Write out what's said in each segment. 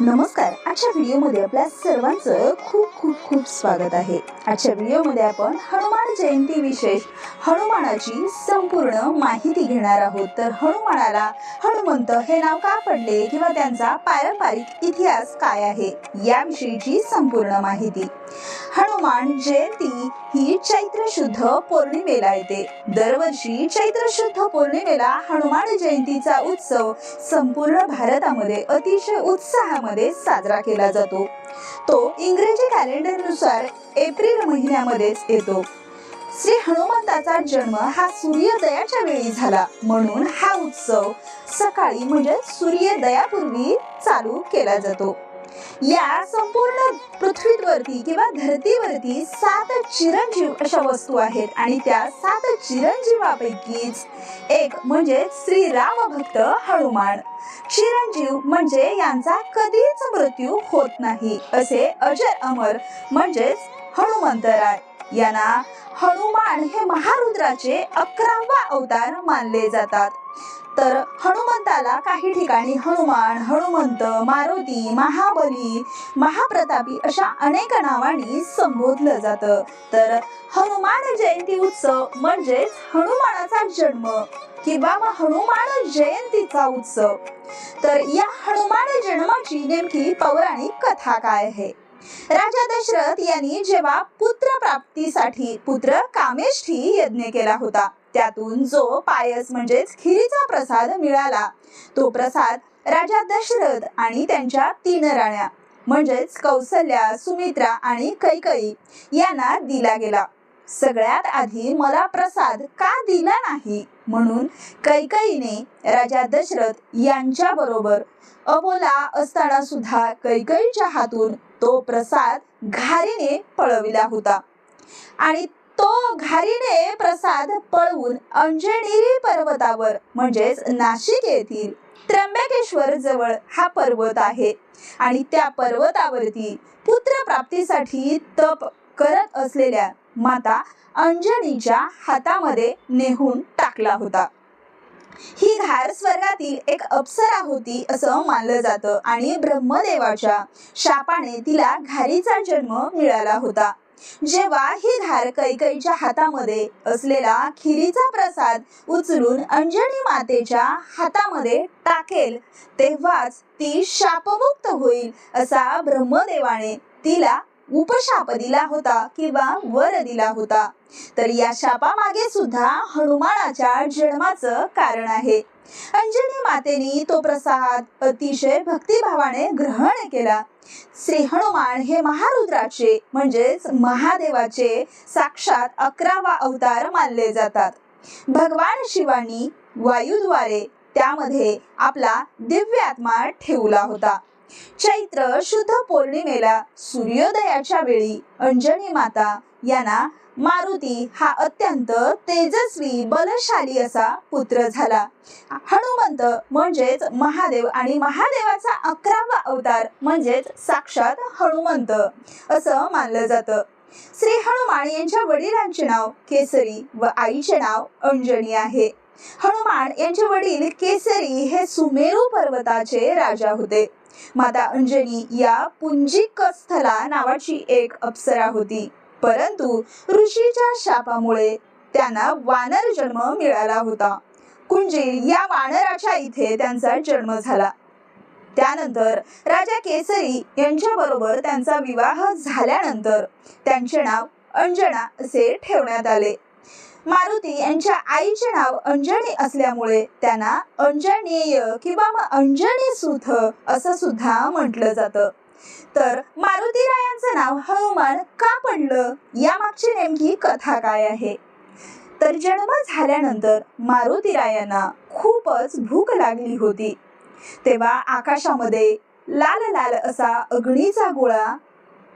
नमस्कार. आजच्या व्हिडिओमध्ये आपल्या सर्वांचं खूप खूप खूप स्वागत आहे. आजच्या व्हिडिओमध्ये आपण हनुमान जयंती विशेष हनुमानाची संपूर्ण माहिती घेणार आहोत. तर हनुमानाला हनुमंत हे नाव का पडले किंवा त्यांचा पारंपरिक इतिहास काय आहे याविषयीची संपूर्ण माहिती. हनुमान जयंती ही चैत्र शुद्ध पौर्णिमेला येते. दरवर्षी चैत्र शुद्ध पौर्णिमेला हनुमान जयंतीचा उत्सव संपूर्ण भारतामध्ये अतिशय उत्साहामध्ये साजरा केला जातो. तो इंग्रजी कॅलेंडरनुसार एप्रिल महिन्यामध्येच येतो. श्री हनुमंताचा जन्म हा सूर्योदयाच्या वेळी झाला. म्हणून हा उत्सव सकाळी म्हणजे सूर्योदयापूर्वी चालू केला जातो. या संपूर्ण पृथ्वीवरती किंवा धरतीवरती सात चिरंजीव अशा वस्तू आहेत. आणि त्या सात चिरंजीवापैकीच एक म्हणजे श्रीराम भक्त हनुमान. चिरंजीव म्हणजे यांचा कधीच मृत्यू होत नाही. असे अजर अमर म्हणजेच हनुमंतराय. यांना हनुमान हे महारुद्राचे अकरावा अवतार मानले जातात. तर हनुमंताला काही ठिकाणी हनुमान हनुमंत मारुती महाबली महाप्रतापी अशा अनेक नावांनी संबोधलं जातं. तर हनुमान जयंती उत्सव म्हणजेच हनुमानाचा जन्म किंवा मग हनुमान जयंतीचा उत्सव. तर या हनुमान जन्माची नेमकी पौराणिक कथा काय आहे? राजा दशरथ यांनी जेव्हा पुत्र प्राप्तीसाठी पुत्र कामेष्ठी यज्ञ केला होता त्यातून जो पायस म्हणजेच खिरीचा प्रसाद मिळाला तो प्रसाद राजा दशरथ आणि त्यांच्या तीन राण्या म्हणजेच कौसल्या सुमित्रा आणि कैकई यांना दिला गेला. सगळ्यात आधी मला प्रसाद का दिला नाही? म्हणून कैकईने राजा दशरथ यांच्या बरोबर अबोला असताना सुद्धा कैकईच्या हातून तो प्रसाद घारीने पळविला होता. आणि घारीने प्रसाद पळवून अंजनेरी पर्वतावर म्हणजेच नाशिक येथील त्र्यंबकेश्वर जवळ हा पर्वत आहे. आणि त्या पर्वतावरती पुत्र प्राप्तीसाठी तप करत असलेल्या माता अंजनीच्या हातामध्ये नेहून टाकला होता. ही घार स्वर्गातील एक अप्सरा होती असं मानलं जातं आणि ब्रह्मदेवाच्या शापाने तिला घारीचा जन्म मिळाला होता. जेव्हा ही धार कैकईच्या हातामध्ये असलेला खिरीचा प्रसाद उचलून अंजनी मातेच्या हातामध्ये टाकेल तेव्हाच ती शापमुक्त होईल असा ब्रह्मदेवाने तिला उपशाप दिला होता किंवा वर दिला होता. तर या शापामागे सुद्धा हनुमानाच्या जन्माचं कारण आहे. अंजनी मातेनी तो प्रसाद अतिशय भक्तिभावाने ग्रहण केला. श्री हनुमान हे महारुद्राचे म्हणजेच महादेवाचे साक्षात अकरावा अवतार मानले जातात. भगवान शिवानी वायूद्वारे त्यामध्ये आपला दिव्य आत्मा ठेवला होता. चैत्र शुद्ध पौर्णिमेला सूर्योदयाच्या वेळी अंजनी माता यांना मारुती हा अत्यंत तेजस्वी बलशाली असा पुत्र झाला. हनुमंत म्हणजेच महादेव आणि महादेवाचा अकरावा अवतार म्हणजेच साक्षात हनुमंत असं मानलं जातं. श्री हनुमान यांच्या वडिलांचे नाव केसरी व आईचे नाव अंजनी आहे. हनुमान यांचे वडील केसरी हे सुमेरू पर्वताचे राजा होते. माता अंजनी या पुंजिकस्थला नावाची एक अप्सरा होती. परंतु ऋषीच्या शापामुळे त्यांना वानर जन्म मिळाला होता. कुंजीर या वानराच्या इथे त्यांचा जन्म झाला. त्यानंतर राजा केसरी यांच्या बरोबर त्यांचा विवाह झाल्यानंतर त्यांचे नाव अंजना असे ठेवण्यात आले. मारुती यांच्या आईचे नाव अंजनी असल्यामुळे त्यांना अंजनेय किंवा मग अंजनी सुथ असं सुद्धा म्हटलं जातं. तर मारुतीरायांचं नाव हनुमान का पडलं? यामागची नेमकी कथा काय आहे? तर जन्म झाल्यानंतर मारुतीरायांना खूपच भूक लागली होती. तेव्हा आकाशामध्ये लाल लाल असा अग्नीचा गोळा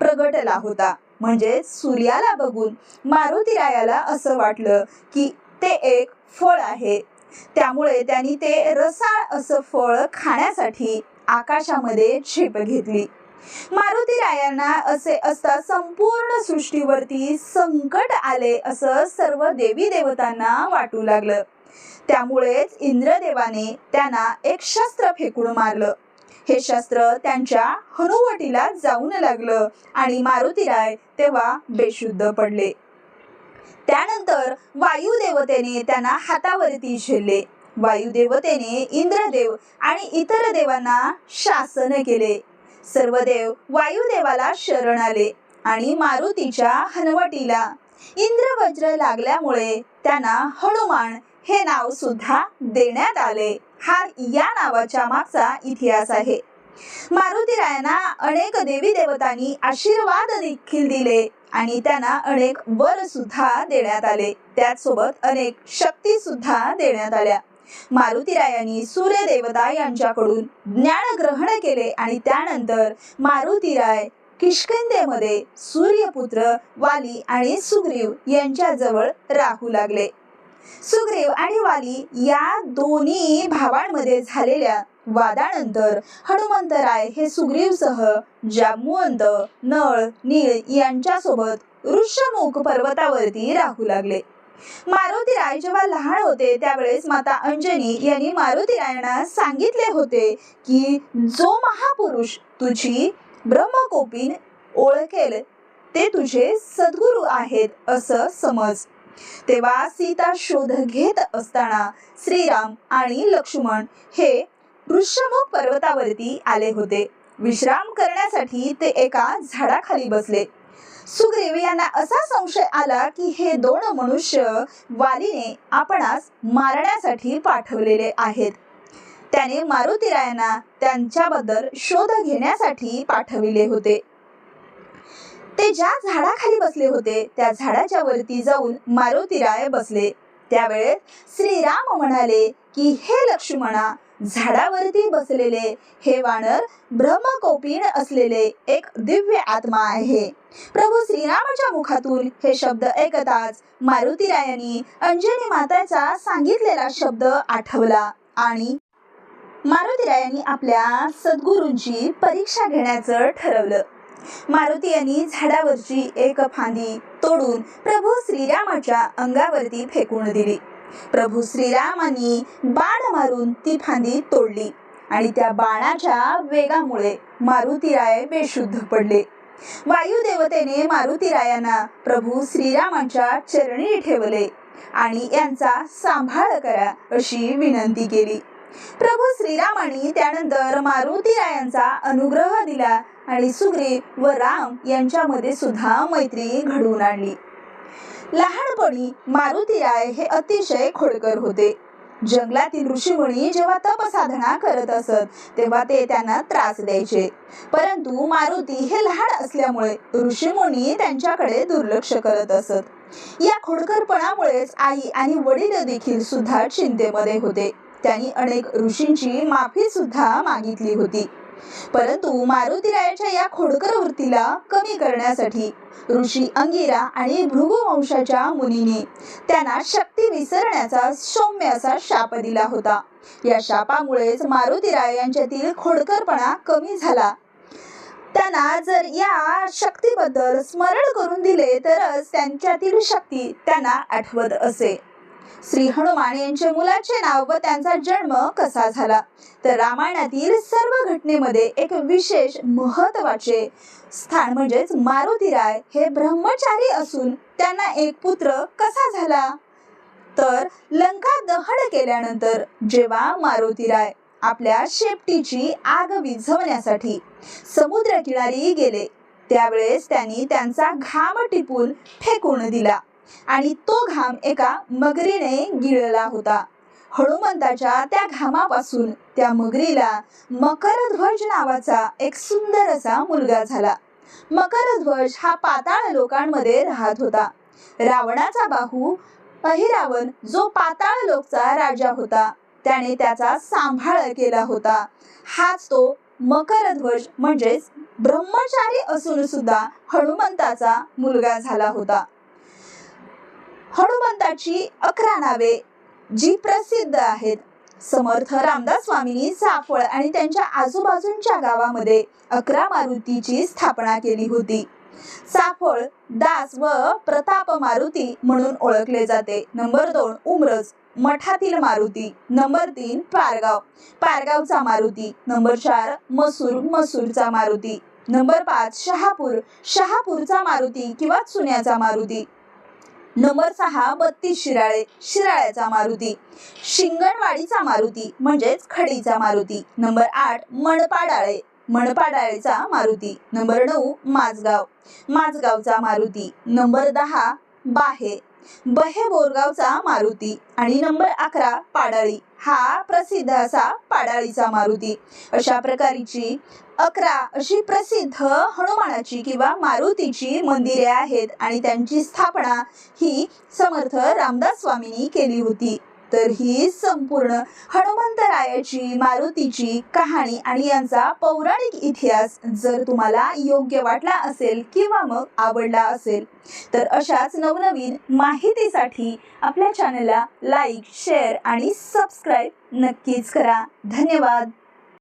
प्रगटला होता. म्हणजे सूर्याला बघून मारुतीरायाला असं वाटलं की ते एक फळ आहे. त्यामुळे त्यांनी ते रसाळ असं फळ खाण्यासाठी आकाशामध्ये झेप घेतली. मारुतीरायांना असे असता संपूर्ण सृष्टीवरती संकट आले असं सर्व देवी देवतांना वाटू लागलं. त्यामुळेच इंद्रदेवाने त्यांना एक शस्त्र फेकून मारलं. हे शस्त्र त्यांच्या हनुवटीला जाऊन लागलं आणि मारुतीराय तेव्हा बेशुद्ध पडले. त्यानंतर वायुदेवतेने त्यांना हातावरती झेलले. वायुदेवतेने इंद्रदेव आणि इतर देवांना शासन केले. सर्व देव वायुदेवाला शरण आले आणि मारुतीच्या हनवटीला इंद्रवज्र लागल्यामुळे त्यांना हनुमान हे नाव सुद्धा देण्यात आले. हा या नावाच्या मागचा इतिहास आहे. मारुतीरायांना अनेक देवी देवतांनी आशीर्वाद देखील दिले आणि त्यांना अनेक वर सुद्धा देण्यात आले. त्याचसोबत अनेक शक्ती सुद्धा देण्यात आल्या. मारुतीरायांनी सूर्यदेवता यांच्याकडून ज्ञान ग्रहण केले आणि त्यानंतर मारुतीराय किष्किंधेमध्ये सूर्यपुत्र वाली आणि सुग्रीव यांच्याजवळ राहू लागले. सुग्रीव आणि वाली या दोन्ही भावांमध्ये झालेल्या वादानंतर हनुमंतराय हे सुग्रीवसह जांबुवंत नळ नीळ यांच्यासोबत ऋषमुख पर्वतावरती राहू लागले. मारुती राय जेव्हा लहान होते त्यावेळेस माता अंजनी यांनी मारुती मारुतीरायांना सांगितले होते की जो महापुरुष तुझी ब्रह्मकोपीन ओळखेल ते तुझे सद्गुरू आहेत असं समज. तेव्हा सीता शोध घेत असताना श्रीराम आणि लक्ष्मण हे ऋषमुख पर्वतावरती आले होते. विश्राम करण्यासाठी ते एका झाडाखाली बसले. सुग्रीव यांना असा संशय आला की हे दोन मनुष्य वालीने आपणास मारण्यासाठी पाठवलेले आहेत. त्याने मारुतीरायांना त्यांच्याबद्दल शोध घेण्यासाठी पाठविले होते. ते ज्या झाडाखाली बसले होते त्या झाडाच्या वरती जाऊन मारुतीराय बसले. त्यावेळेस श्रीराम म्हणाले की हे लक्ष्मणा झाडावरती बसलेले हे वानर ब्रह्मकोपीण असलेले एक दिव्य आत्मा आहे. प्रभू श्रीरामाच्या मुखातून हे शब्द ऐकताच मारुतीरायांनी अंजनी माताचा सांगितलेला शब्द आठवला आणि मारुतीरायांनी आपल्या सद्गुरूंची परीक्षा घेण्याचं ठरवलं. मारुती यांनी झाडावरची एक फांदी तोडून प्रभू श्रीरामाच्या अंगावरती फेकून दिली. प्रभू श्रीरामांनी बाण मारून ती फांदी तोडली आणि त्या बाणाच्या वेगामुळे मारुतीराय बेशुद्ध पडले. वायुदेवतेने मारुतीरायांना प्रभू श्रीरामांच्या चरणी ठेवले आणि यांचा सांभाळ करा अशी विनंती केली. प्रभू श्रीरामांनी त्यानंतर मारुतीरायांचा अनुग्रह दिला आणि सुग्रीव व राम यांच्यामध्ये सुद्धा मैत्री घडवून आणली. लहानपणी मारुती आय हे अतिशय खोडकर होते. जंगलातील ऋषीमुनी जेव्हा तपसाधना करत असत तेव्हा ते त्यांना त्रास द्यायचे. परंतु मारुती हे लहान असल्यामुळे ऋषीमुनी त्यांच्याकडे दुर्लक्ष करत असत. या खोडकरपणामुळेच आई आणि वडील देखील सुद्धा चिंतेमध्ये होते. त्यांनी अनेक ऋषींची माफी सुद्धा मागितली होती. परंतु मारुती रायाच्या या खोडकर वृत्तीला कमी करण्यासाठी ऋषी अंगिरा आणि भृगुवंशाच्या मुनीने त्यांना शक्ती विसरण्याचा सौम्य असा शाप दिला होता. या शापामुळेच मारुतीराय यांच्यातील खोडकरपणा कमी झाला. त्यांना जर या शक्तीबद्दल स्मरण करून दिले तरच त्यांच्यातील शक्ती त्यांना आठवत असे. श्री हनुमान यांच्या मुलाचे नाव व त्यांचा जन्म कसा झाला? तर रामायणातील सर्व घटनेमध्ये एक विशेष महत्त्वाचे स्थान म्हणजेच मारुतीराय हे ब्रह्मचारी असून त्यांना एक पुत्र कसा झाला? तर लंका दहन केल्यानंतर जेव्हा मारुतीराय आपल्या शेपटीची आग विझवण्यासाठी समुद्र किनारी गेले त्यावेळेस त्यांनी त्यांचा घाम टिपून फेकून दिला. आणि तो घाम एका मगरीने गिळला होता. हनुमंताच्या त्या घामापासून त्या मगरीला मकरध्वज नावाचा एक सुंदर असा मुलगा झाला. मकरध्वज हा पाताळ लोकांमध्ये राहत होता. रावणाचा बाहू अहिरावण जो पाताळ लोकचा राजा होता त्याने त्याचा सांभाळ केला होता. हाच तो मकरध्वज म्हणजेच ब्रह्मचारी असून सुद्धा हनुमंताचा मुलगा झाला होता. हनुमंताची अकरा नावे जी प्रसिद्ध आहेत. समर्थ रामदास स्वामींनी साफळ आणि त्यांच्या आजूबाजूंच्या गावामध्ये अकरा मारुतीची स्थापना केली होती. साफळ दास व प्रताप मारुती म्हणून ओळखले जाते. नंबर दोन उमरज मठातील मारुती. नंबर तीन पारगाव. पारगावचा मारुती. नंबर चार मसूर मसूरचा मारुती. नंबर पाच शहापूर. शहापूरचा मारुती किंवा चुन्याचा मारुती. नंबर सहा बत्तीस शिराळे शिराळ्याचा मारुती. शिंगणवाडीचा मारुती म्हणजेच खडीचा मारुती. नंबर आठ मनपाडाळे मनपाडाळेचा मारुती. नंबर नऊ माझगाव माझगावचा मारुती. नंबर दहा बाहे बहे बोरगावचा मारुती आणि नंबर अकरा पाडाळी. हा प्रसिद्ध असा पाडाळीचा मारुती. अशा प्रकारची अकरा अशी प्रसिद्ध हनुमानाची किंवा मारुतीची मंदिरे आहेत आणि त्यांची स्थापना ही समर्थ रामदास स्वामींनी केली होती. तर ही संपूर्ण हनुमंतरायाची मारुतीची कहाणी आणि यांचा पौराणिक इतिहास जर तुम्हाला योग्य वाटला असेल किंवा मग आवडला असेल तर अशाच नवनवीन माहितीसाठी आपल्या चॅनलला लाईक शेअर आणि सबस्क्राईब नक्कीच करा. धन्यवाद.